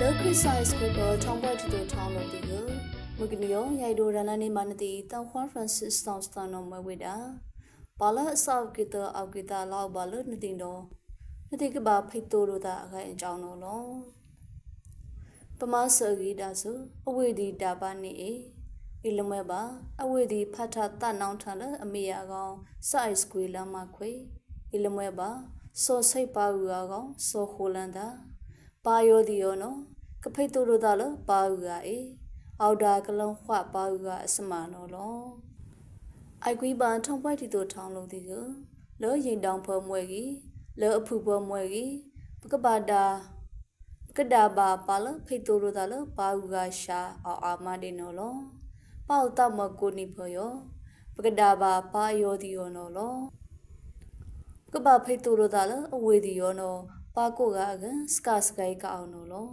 လောကရစ်ဆိုင်စကူပေါ်ထောင်ပွဲတူထောင်းလို့ဒီကိုမကနီယောရိုက်ဒိုရန်လာနေမနတီတောင်ခွန်ဖရန်စစ်တောင်စတန်နော်မဝေတာဘာလာအဆောက်ကိတအောက်ကိတလောက်ဘာလို့နတင်တော့နတိကဘာဖိတ်တိုးလို့တာအခိုင်အကြောင်းတော့လောပမဆာဂီဒါဆိုအဝေဒီတာပါနေအေအီလမဲပါအဝေဒီဖတ်ထတနောင်းထန်လအမေရကောင်စိုက်စကွေလမ်းမခွေအီလမဲပါစောစိတ်ပါူရကောင်စောခိုလန်တာပါယောဒီယောနော် ကဖိတ်တိုးလို့တာလပါူရအေအောက်ဒါကလုံးခွပါူရအစမနော်လောအိုက်ကွီပန်ထုံပွဲတီတို့ထောင်းလို့ဒီကိုလောရင်တောင်ဖော်မွဲကြီးလောအဖူဖော်မွဲကြီးပကပါတာကဒါဘာပါလဖိတ်တိုးလို့တာလပါူကရှာအောအာမဒီနော်လောပေါတမကိုနိဖော်ယောပကဒါဘာပါယောဒီယောနော်လောကဘာဖိတ်တိုးလို့တာလအဝေဒီယောနော်ပါကိုကအကန်စကစကိုင်ကအောင်နော်လော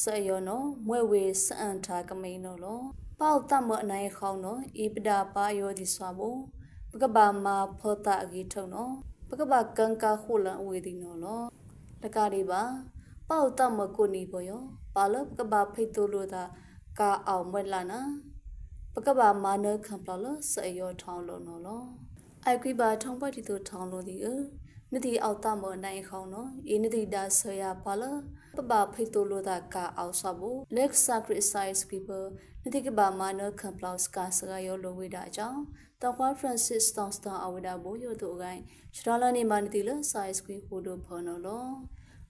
ဆယောနော်မွဲဝေစအန်ထာကမိန်နော်လောပေါတမအနိုင်ခေါင်းနော်ဤပဒါပါယောဒီစွာဘပကဘာမာဖောတာအကြီးထုံနော်ပကဘာကန်ကာခုလန်အဝေဒီနော်လောလကရီပါပေါတမကိုနီဘောယောပါလပကဘာဖိတ်တိုးလို့တာကာအောင်မွဲလာနာပကဘာမာနခံပလဆယောထောင်းလို့နော်လောအိုက်ကွီဘာထောင်းပတ်တီတို့ထောင်းလို့ဒီအ နတိအောက်တမနိုင်ခေါနော်အင်းနတိဒါဆရာပါလပပဖိတိုလိုတာကာအောက်ဆဘူလက်ဆာခရစ်ဆိုင်စပီပနတိကဘာမနကမ်ပလောက်စကာစရာယောလိုဝေတာအကြောင်းတောခွာဖရန်စစ်တောင်စတာအဝဒါဘိုယိုတို့ဂိုင်းရှရာလာနေမနတိလဆိုင်စကွီဟိုဒိုဖော်နော်လော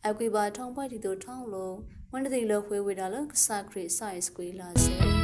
အကွေပါထောင်းပိုက်တီတို့ထောင်းလို့ဝန်တတိလခွေးဝေတာလဆာခရစ်ဆိုင်စကွီလာစေ